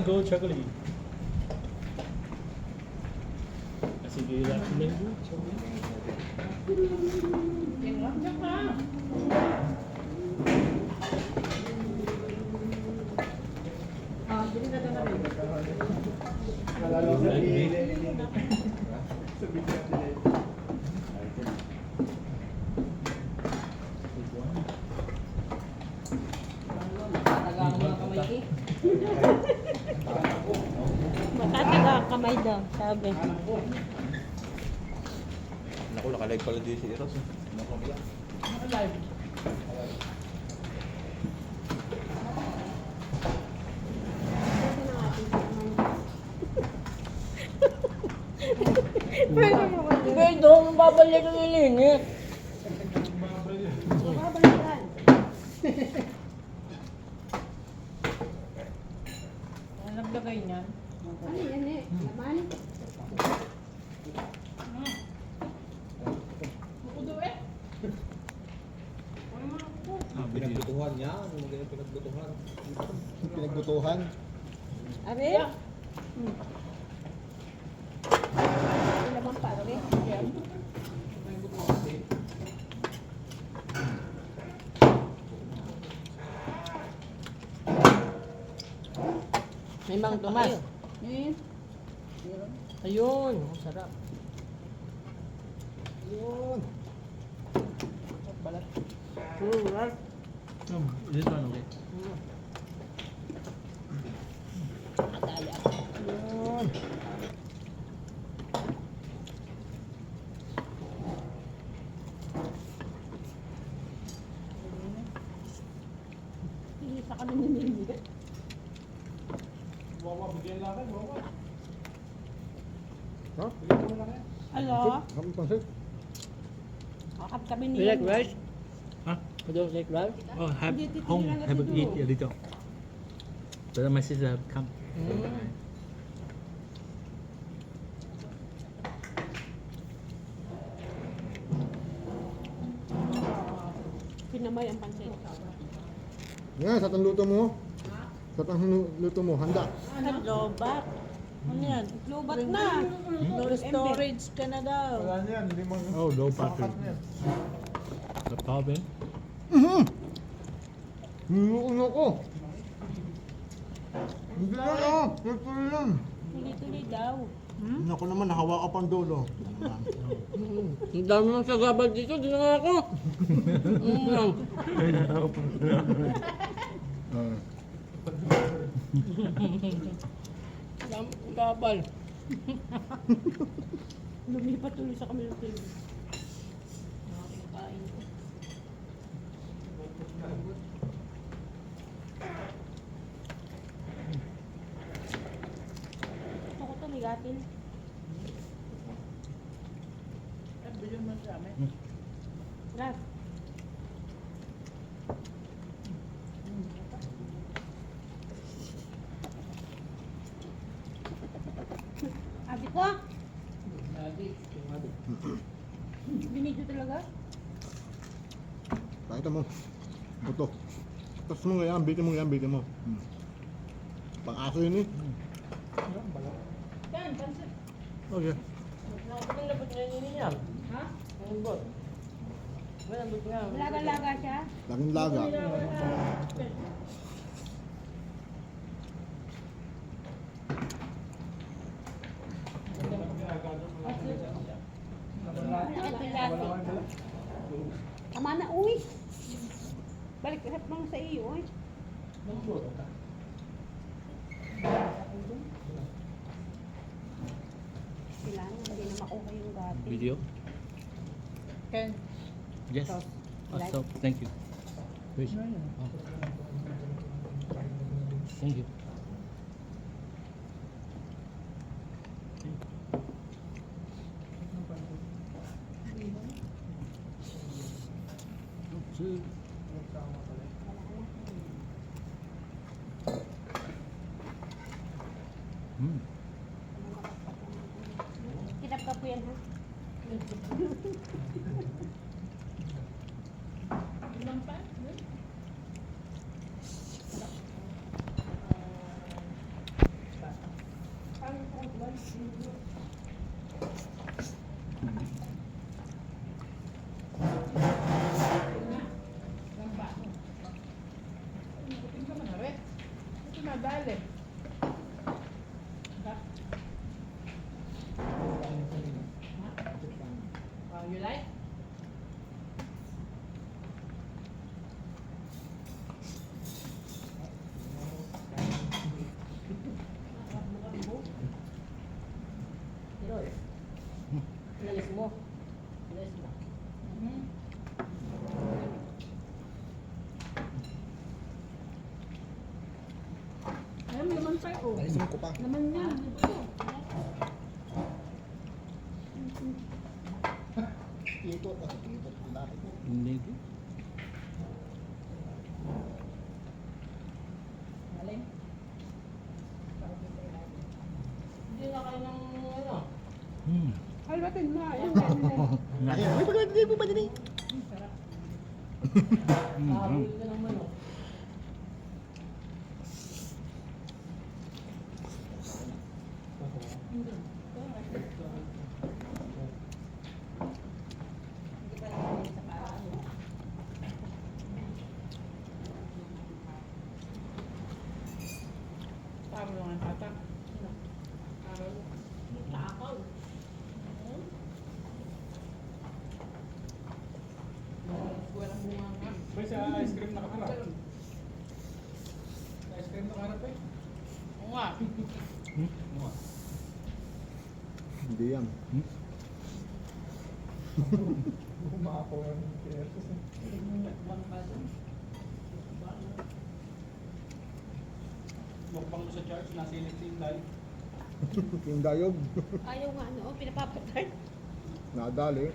mango chocolate. Kasi gila sa mango chocolate. Matataga ang kamay daw, sabi. Naku, nakalive pala din si Eros. eh. Pwede, babalik ang ilinit. Ang naglagay niyan. Ano yan eh? Laman? Ah, video. Pinagbutuhan niya. Ano ganyan pinagbutuhan? Are? Hmm. Laman pa, are? May mang Tomas. Eh, Ayun, ang sarap. Yun. Balat. Hmm, right? Um, this one okay. Adaya. Yun. Hindi pa kami namimili. Ha? Ano? Kami pansit. Kakap kami ni... You like rice? Huh? You don't like rice? Oh, have home, have a dito. eat a little. But my sister have come. Pinamay ang pansit. Nga, sa tang luto mo. Sa tang luto mo, handa. Lobat. Ano yan? Lobat na. No storage ka na daw. niyan, hindi mo... Oh, low battery. Bank. Mhm! Niluuno ko. Hindi na ah, ito yan. Tuloy-tuloy daw. Naku naman, nahawa ka pang dulo. Ang dami ng sagabal dito, di na nga ako. Mm. Ah. Ang dami ng sagabal. Lumipat tuloy sa kami ng. Nakakain ko. Gusto ko ito, ligatin. Raf. Abi ko? Binidyo talaga? Pakita mo. Ito. Tapos mo yan, bitin mo yan, bitin mo. Hmm. Pang-aso yun eh. Yan, pansit. Okay. Ang labot niya yun niya. Ha? Ang labot. Well, ang labot niya. Laga-laga siya? Laging laga. Tama na, uy. Balik rep lang sa iyo, uy. Kailangan hindi na gati. Video. Ken. Yes. Stop. Oh, Like. stop. Thank you. Which? Oh. Thank you. Mm. Kinap ka po yan, ha? Ilang pa? you like? Roy, inalis mo. Inalis mo. Ayun, naman pa oh. Alisin ko pa. Naman yan. Ito. Ikot, ah, Hindi ko. Galing. Hindi na kayo ng ano. Hmm. Halbatin mo. Ayun, may pagkakagay mo ba din eh? Kahabol ka ng manok. Tama lang ang tata. Takaw. Walang bunga nga. May sa ice cream nakaharap. Sa ice cream nakaharap eh. Oo nga. Hindi yan. Bumakaw yung kersos eh. Mukbang mo sa church, nasilip si Inday. Yung dayog. Ayaw nga ano, pinapapatay. Nadali.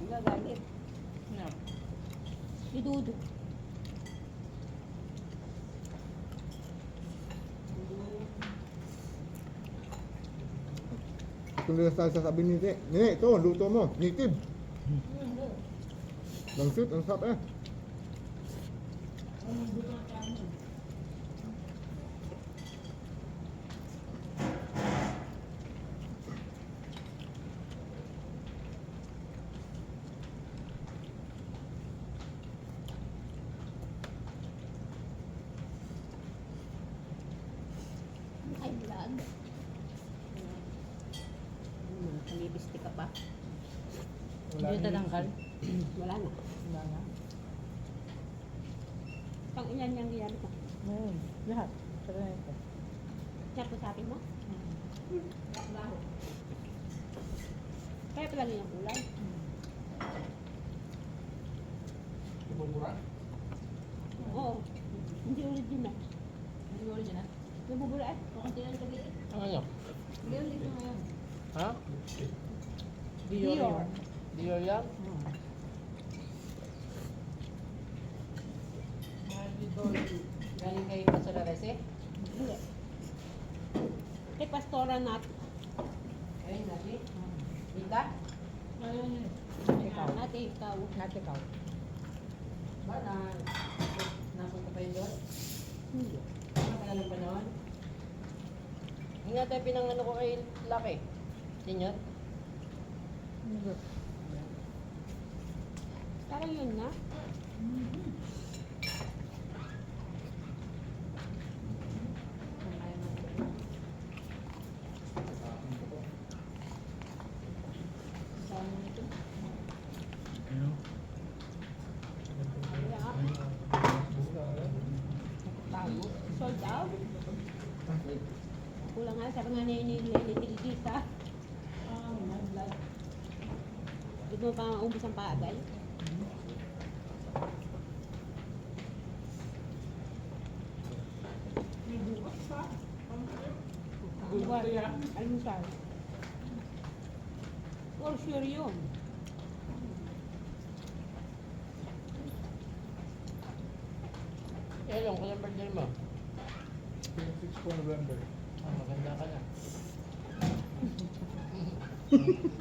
Ang gagalit. Si Dudu. Kung nila tayo sasabi ni Nene, ito, luto mo. Native. Langsit, ang sarap eh. Ay, vlog. Hmm, Kalibisti ka pa. Hindi tatanggal. Wala na. Wala na. Pang ilan yung yan ko. Ayun, lahat. Tara na ito. Siya po sabi mo? Baho. Kaya pala yung kulay. Ibubura. Oo. Hindi original. Hindi original. Nabubula eh. Kunti lang gabi eh. Ang ano? Ngayon dito ngayon. Ha? Dior. Dior. Dior yan? Galing kay Pasolares eh? Hindi. Kay Pastora Nat. Ayun, nati. Dita? Ayun. Ikaw. Nat ikaw. Nat ikaw. Ba na... Napunta pa yun doon? Hindi. Ano ka na ng panahon? Hindi nga tayo pinangano ko kay Laki. Senior? Hindi. Parang yun na. Dami nito. Ayun. Kaya nga. Tago. Sold out. Kulang nga, sabi nga ni ni Lenny Tilgisa. Ah, my vlog. Hindi mo pa ang paagay. May bukas pa. Buwan. Almusal. For sure yun. Kailan ko yung birthday mo? 6 po November. Ah, maganda ka na.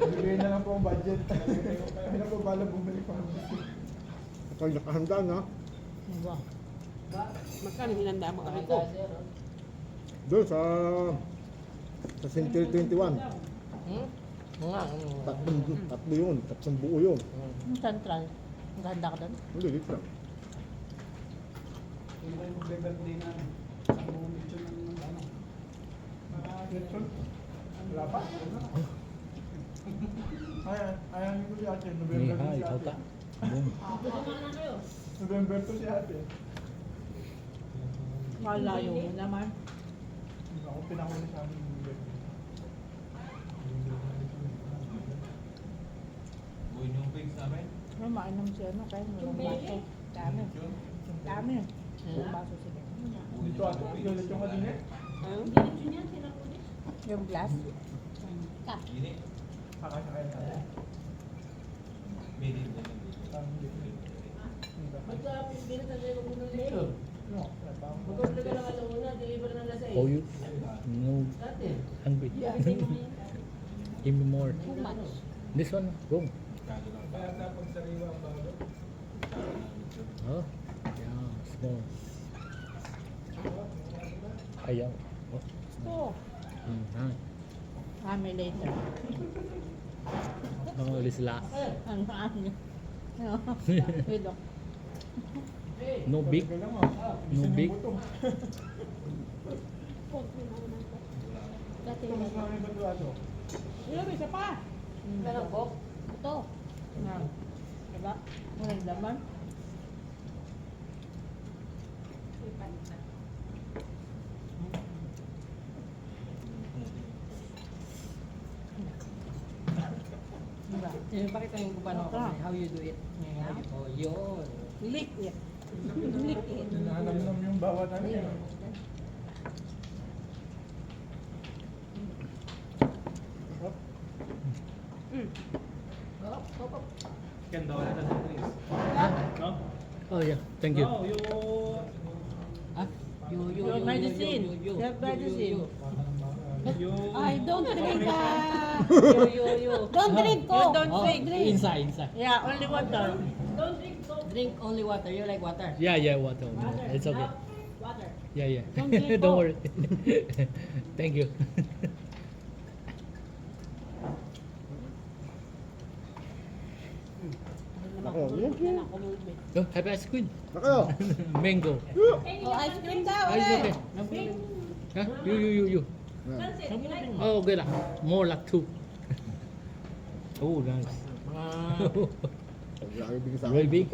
Bigay na lang po ang budget. Kaya na po bala bumili pa. Ito, nakahanda na. Ba? Ba? Magkano hinanda mo ari ko? Doon sa Sa Century 21. Hmm? Oo nga, ano. Tatlong, tatlo yun. Tatlong buo yun. Yung central. Ang ganda ka doon. Hindi, dito lang. Yun ba yung birthday na Ang buong lechon ng ano? Wala pa? Ayan, ayan ko si ate. Ni November to hai, si ikaw ate. ta. November to si ate. Malayo mo naman. Ako pinakuli sa amin yung. May mainom siya. Kaya baso. Dami. Dami. Baso sila. Dito yung. Yung glass. Kakasakay na ate. Tamang lechon. No, wala pa ako. Oh, you? No. Hungry. Give me more. Too much. This one, bago. Oh, yeah, small. Ayaw. Oh, Oh. mm, hi. Kami later. Oh, this last. Ang ano? Wilok. No big. Ah. No big. Ito, mas marami ba ito aso? Wilok, isa pa. Pero ko, ito. Na. Diba? Walang laman. Eh, pakita yung kung paano Ah. how you do it. Yeah. Oh, yun. Lick it. Lick it. Nananamnam yung bawat ano eh. Oh, yeah. Thank you. Ah, you, you, Your you, medicine. you, you, you, you, medicine. you, you. Ay, don't drink ah. You, you, you. Don't drink. You don't Oh, drink. inside, inside. Yeah, only water. Drink only water. You like water? Yeah, yeah, water. It's okay. Water. Yeah, yeah. Don't drink Don't worry. Thank you. Ako, yun. Yan ako movie. Oh, have ice cream. Na kayo. Mango. Oh, ice cream daw Ah, it's eh. okay. Huh? You, you, you, you. Oh, okay lah. More like two. Oh, nice. Very big.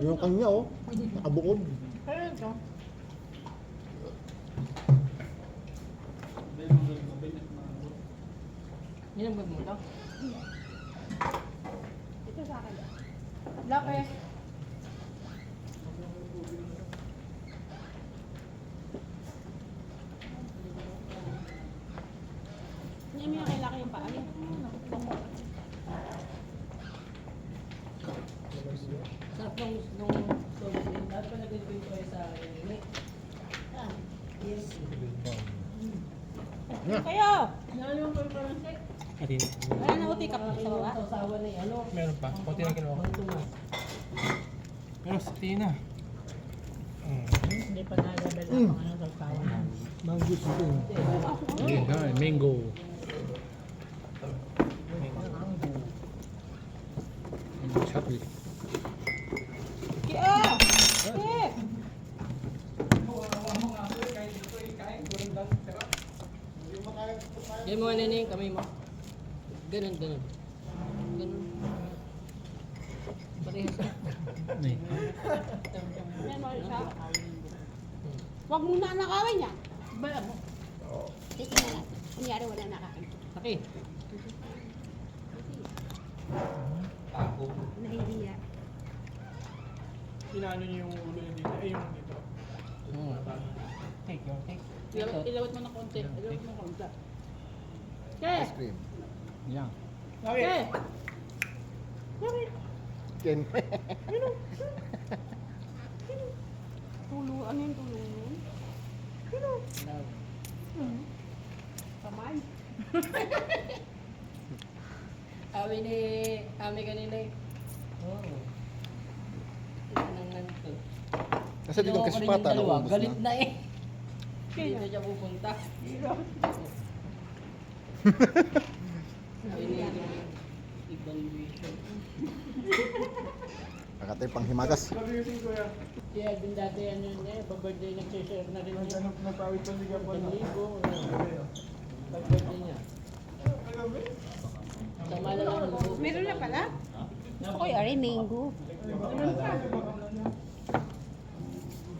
Yung kanya oh. Nakabukod. Yan ang mo to? Ito sa akin. Laki. Hindi mo yung kailangan yung paa. Sarap nung, nung, nung, dapat pa nag-review ko kayo sa ini. Ah, Nga. Kayo! Atin. Wala na uti ka pa sa baba. Sa usawa ni ano. Meron pa. Kunti na kinuha Ano na? Pero sa tina. Hindi pa nalabel ang mga ano sa tawa. Mango chicken. Yeah, mango. Chocolate. Kaya! Kaya! Yan mo na yung kamay mo. Ganun. Ganun. Parehas na. Ni. Yan mo siya. Huwag mo na nakawin niya. Ba, ano? Titingnan natin. Kunyari wala nakakain. Laki. Nahihiya. Inaano niyo yung ulo niya dito. Eh, yung dito. Hmm. Take your take. Ilawat, ilawat mo na konti. Ilawat mo na konti. Kaya! Ice cream. Yeah. Kaya! Ken. Tulo, ano yung tulo nun? Kamay. Awi ni, ami kanina eh. Oh. Ito nang nanto. Kasi di ko ko kaspata, yung dalawa, naubos galit na. na eh. Hindi na siya pupunta. Ay, ibang vision. Kakatay pang himagas. Ko Edwin dati ano yun eh, pa-birthday nag-share na rin niya. Nagpawit pa siya po. Niya. Tama na lang ang buo. Meron na pala? Ako yung ari, mango.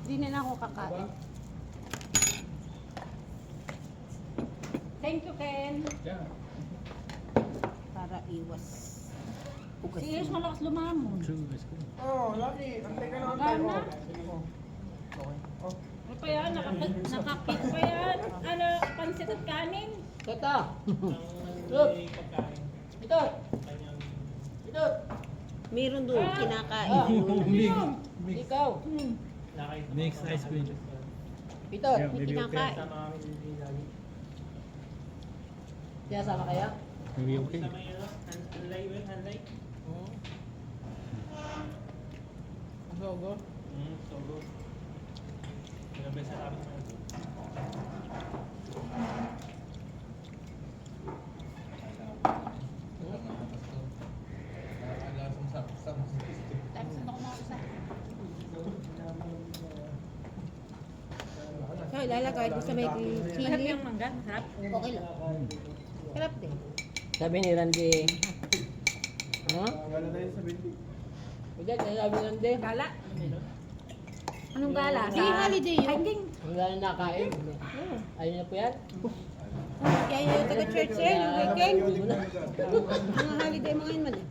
Hindi na lang ako kakain. Thank you, Ken. Para iwas. Si Iris malakas lumamon. True, let's go. Oh, laki. Antay ka naman tayo. Oh. Okay. Oh. Ano pa yan? Nakakit, nakakit pa yan. Ano, pansit at kanin. Tata! Look! Ito! Ito! Meron doon, Ah! kinakain. Ikaw! Mix ice cream. Ito! Yeah, okay. Kinakain. Kaya sama kaya? Maybe okay. Hmm. Sogo? Tapos ano ko makasa? So, ilalagay ko sa may Masarap chili. yung mangga, masarap. Okay lang. Sarap din. Sabi ni Randy. Ha? Gala tayo sa baby. Hindi, sabi ni Randy. Gala. Anong gala? Sa- Di holiday yun. Hanging. Wala na nakain. Ayun na po yan. Kaya yung taga-church eh, yung weekend. Mga holiday mga yun man eh.